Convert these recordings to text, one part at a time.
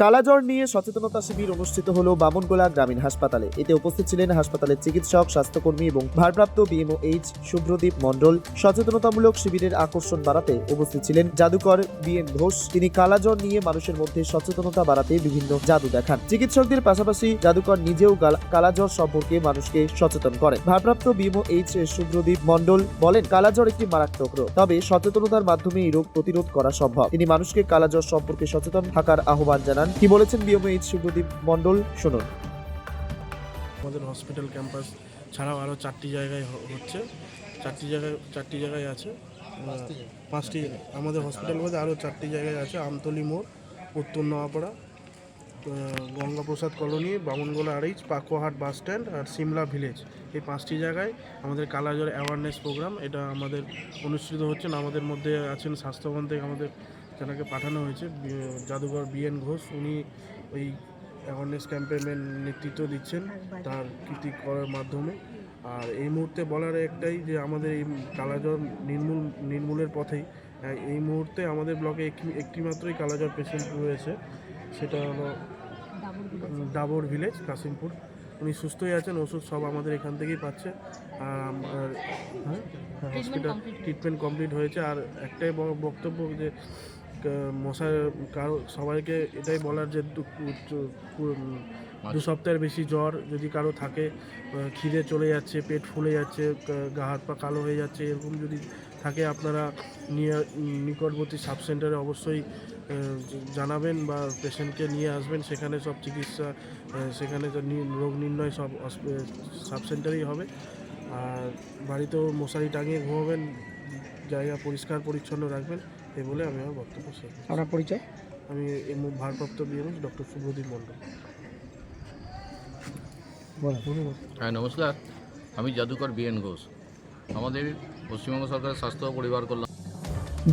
কালাজ্বর নিয়ে সচেতনতা শিবির অনুষ্ঠিত হলো বামনগোলা গ্রামীণ হাসপাতালে। এতে উপস্থিত ছিলেন হাসপাতালের চিকিৎসক, স্বাস্থ্যকর্মী এবং ভারপ্রাপ্ত বিএমওএইচ শুভ্রদীপ মণ্ডল। সচেতনতামূলক শিবিরের আকর্ষণ বাড়াতে উপস্থিত ছিলেন জাদুকর বিএন ঘোষ। তিনি কালাজ্বর নিয়ে মানুষের মধ্যে সচেতনতা বাড়াতে বিভিন্ন জাদু দেখান। চিকিৎসকদের পাশাপাশি জাদুকর নিজেও কালাজ্বর সম্পর্কে মানুষকে সচেতন করেন। ভারপ্রাপ্ত বিএমওএইচ শুভ্রদীপ মণ্ডল বলেন, কালাজ্বর একটি মারাত্মক রোগ, তবে সচেতনতার মাধ্যমে এই রোগ প্রতিরোধ করা সম্ভব। তিনি মানুষকে কালাজ্বর সম্পর্কে সচেতন থাকার আহ্বান জানান। কি বলেছেন বিএমওএইচ শুভ্রদীপ মণ্ডল? শুনুন। আমাদের হসপিটাল ক্যাম্পাস ছাড়াও আরও চারটি জায়গায় হ- হচ্ছে। চারটি জায়গায় চারটি জায়গায় আছে। পাঁচটি আমাদের হসপিটাল মধ্যে আরও চারটি জায়গায় আছে। আমতলি মোড় Uttar Noapara Gangaprasad colony Bamongola Araich Pakuahat bus stand আর সিমলা ভিলেজ। এই পাঁচটি জায়গায় আমাদের কালাজ্বর অ্যাওয়ারনেস প্রোগ্রাম এটা আমাদের অনুষ্ঠিত হচ্ছে। আমাদের মধ্যে আছেন স্বাস্থ্যবান থেকে আমাদের যেনাকে পাঠানো হয়েছে। বি- জাদুঘর বিএন ঘোষ উনি ওই অ্যাওয়ারনেস ক্যাম্পেইনের নেতৃত্ব দিচ্ছেন তার কৃতি করার মাধ্যমে। আর এই মুহূর্তে বলার একটাই যে আমাদের এই কালাজ্বর নির্মূল নির্মূলের পথেই আহ, এই মুহূর্তে আমাদের ব্লকে একটি মাত্রই কালাজ্বর পেশেন্ট রয়েছে সেটা হলো ডাবর ভিলেজ কাশিমপুর। উনি সুস্থই আছেন ওষুধ সব আমাদের এখান থেকেই পাচ্ছে। আর হ্যাঁ হসপিটাল ট্রিটমেন্ট কমপ্লিট হয়েছে। আর একটাই বক্তব্য যে মশার কারও সবাইকে এটাই বলার যে দু- দু- সপ্তাহের বেশি জ্বর যদি কারও থাকে খিদে চলে যাচ্ছে পেট ফুলে যাচ্ছে গা- হাত পা কালো হয়ে যাচ্ছে এরকম যদি থাকে আপনারা নিয়ে নিকটবর্তী সাব সেন্টারে অবশ্যই জানাবেন বা পেশেন্টকে নিয়ে আসবেন। সেখানে সব চিকিৎসা সেখানে রোগ নির্ণয় সব সাব সেন্টারেই হবে। আর বাড়িতেও মশারি টাঙিয়ে ঘুমাবেন জায়গা পরিষ্কার পরিচ্ছন্ন রাখবেন। এই বলে আমি আমার বক্তব্য শেষ আপনার পরিচয়? আমি ভারপ্রাপ্ত বিএমএস ডক্টর শুভদীপ মণ্ডল। হ্যাঁ নমস্কার। আমি জাদুকর বিএন ঘোষ। আমাদের পশ্চিমবঙ্গ সরকারের স্বাস্থ্য পরিবার কল্যাণ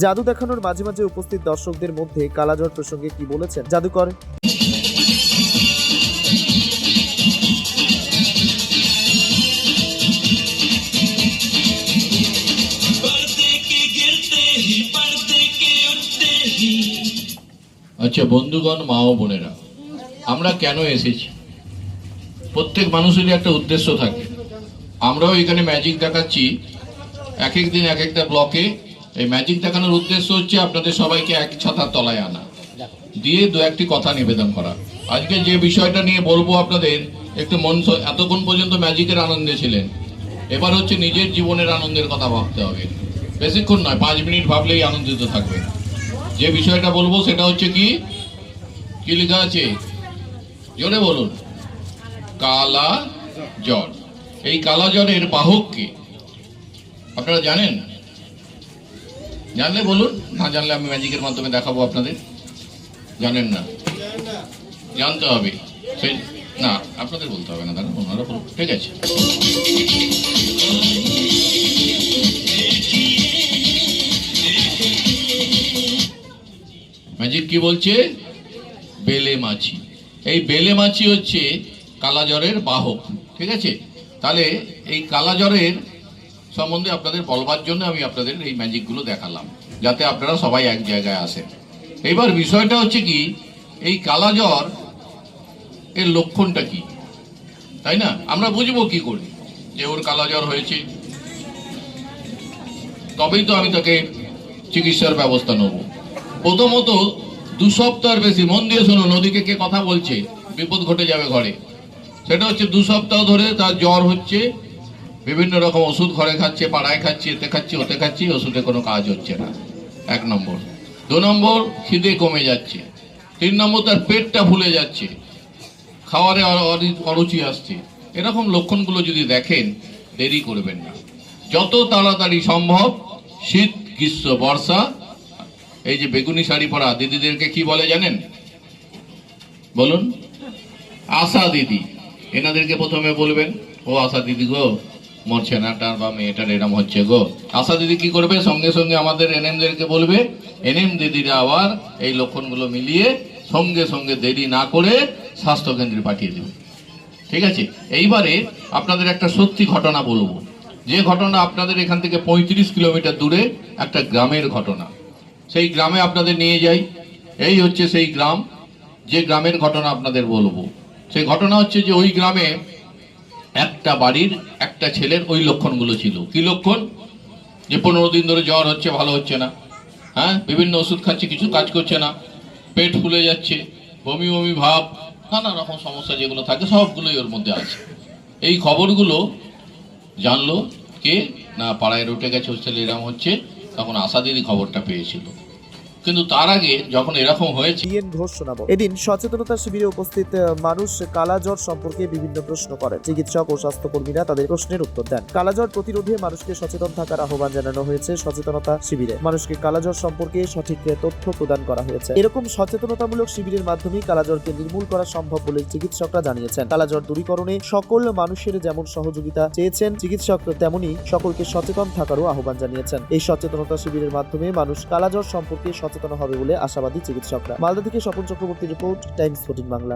জাদু দেখানোর মাঝে মাঝে উপস্থিত দর্শকদের মধ্যে কালাজ্বর প্রসঙ্গে কি বলেছেন? জাদুকর আচ্ছা বন্ধুগণ মা ও বোনেরা। আমরা কেন এসেছি? প্রত্যেক মানুষেরই একটা উদ্দেশ্য থাকে। আমরাও এখানে ম্যাজিক দেখাচ্ছি। এক এক দিন এক একটা ব্লকে এই ম্যাজিক দেখানোর উদ্দেশ্য হচ্ছে আপনাদের সবাইকে এক ছাতার তলায় আনা। দিয়ে দু একটি কথা নিবেদন করা। আজকে যে বিষয়টা নিয়ে বলব আপনাদের, একটু মন এতক্ষণ পর্যন্ত ম্যাজিকের আনন্দে ছিলেন। এবার হচ্ছে নিজের জীবনের আনন্দের কথা ভাবতে হবে। বেশিক্ষণ নয়, পাঁচ মিনিট ভাবলেই আনন্দিত থাকবেন। যে বিষয়টা বলব সেটা হচ্ছে কি? কি লেখা আছে? জোরে বলুন। কালা জ্বর এই কালা জ্বরের বাহক কে? আপনারা জানেন? জানলে বলুন, না জানলে আমি ম্যাজিকের মাধ্যমে দেখাবো আপনাদের। জানেন না? জানতে হবে। সেই না, আপনাদের বলতে হবে না, দাদা ঠিক আছে। ম্যাজিক কি বলছে? বেলে মাছি। এই বেলে মাছি হচ্ছে কালাজ্বরের বাহক, ঠিক আছে? তাহলে এই কালাজ্বরের সম্বন্ধে আপনাদের বলবার জন্য আমি আপনাদের এই ম্যাজিকগুলো দেখালাম, যাতে আপনারা সবাই এক জায়গায় আসেন। এবার বিষয়টা হচ্ছে কি, এই কালাজ্বর এর লক্ষণটা কি? তাই না? আমরা বুঝব কি করে, যে ওর কালাজ্বর হয়েছে। তবেই তো আমি তাকে চিকিৎসার ব্যবস্থা নেব। প্রথমত, দু সপ্তাহের বেশি মন দিয়ে শোনো, নদীকে কে কথা বলছে, বিপদ ঘটে যাবে ঘরে। সেটা হচ্ছে দু সপ্তাহ ধরে তার জ্বর হচ্ছে, বিভিন্ন রকম ওষুধ ঘরে খাচ্ছে, পাড়ায় খাচ্ছে, এতে খাচ্ছি, ওতে খাচ্ছি ওষুধে কোনো কাজ হচ্ছে না। এক নম্বর। দু নম্বর, খিদে কমে যাচ্ছে। তিন নম্বর, তার পেটটা ফুলে যাচ্ছে। খাওয়ারে অরুচি আসছে। এরকম লক্ষণগুলো যদি দেখেন, দেরি করবেন না। যত তাড়াতাড়ি সম্ভব, শীত, গ্রীষ্ম, বর্ষা এই যে বেগুনি শাড়ি পরা দিদিদেরকে কি বলে জানেন? বলুন। আশা দিদি। এনাদেরকে প্রথমে বলবেন, ও আশা দিদি গো মোর ছেনাটার বা মেয়েটার এরম হচ্ছে গো। আশা দিদি কি করবে? সঙ্গে সঙ্গে আমাদের এনএমদেরকে বলবে, এনএম দিদিরা আবার এই লক্ষণগুলো মিলিয়ে সঙ্গে সঙ্গে দেরি না করে স্বাস্থ্য কেন্দ্রে পাঠিয়ে দেবে। ঠিক আছে? এইবারে আপনাদের একটা সত্যি ঘটনা বলব। যে ঘটনা আপনাদের এখান থেকে পঁয়ত্রিশ কিলোমিটার দূরে একটা গ্রামের ঘটনা। সেই গ্রামে আপনাদের নিয়ে যাই। এই হচ্ছে সেই গ্রাম। যে গ্রামের ঘটনা আপনাদের বলব। সেই ঘটনা হচ্ছে যে ওই গ্রামে একটা বাড়ির একটা ছেলের ওই লক্ষণগুলো ছিল। কি লক্ষণ? যে পনেরো দিন ধরে জ্বর হচ্ছে, ভালো হচ্ছে না। হ্যাঁ? বিভিন্ন ওষুধ খাচ্ছে, কিছু কাজ করছে না। পেট ফুলে যাচ্ছে, বমি বমি ভাব, নানা রকম সমস্যা যেগুলো থাকে, সবগুলোই ওর মধ্যে আছে। এই খবরগুলো জানলো কে? না, পাড়ায় রুটে গেছে, হোস্টেলে এরকম হচ্ছে। তখন আশা খবরটা পেয়েছিল। কিন্তু তার আগে যখন এরকম হয়েছে ঘোষ শোনাবো। এদিন সচেতনতা শিবিরে উপস্থিত মানুষ কালাজ্বর সম্পর্কে বিভিন্ন প্রশ্ন চিকিৎসক ও স্বাস্থ্যকর্মীরা তাদের প্রশ্নের উত্তর দেন। কালাজ্বর প্রতিরোধে মানুষকে সচেতন থাকার আহ্বান জানানো হয়েছে সচেতনতা শিবিরে। মানুষকে কালাজ্বর সম্পর্কে সঠিক তথ্য প্রদান করা হয়েছে। এরকম সচেতনতামূলক শিবিরের মাধ্যমে কালাজ্বরকে নির্মূল করা সম্ভব বলে চিকিৎসকরা জানিয়েছেন। কালাজ্বর দূরীকরণে সকল মানুষের যেমন সহযোগিতা চেয়েছেন, চিকিৎসক তেমনি সকলকে সচেতন থাকারও আহ্বান জানিয়েছেন। এই সচেতনতা শিবিরের মাধ্যমে মানুষ কালাজ্বর সম্পর্কে সচেতন হবে বলে আশাবাদী চিকিৎসকরা। মালদা থেকে Swapan Chakraborty report Times fourteen Bangla.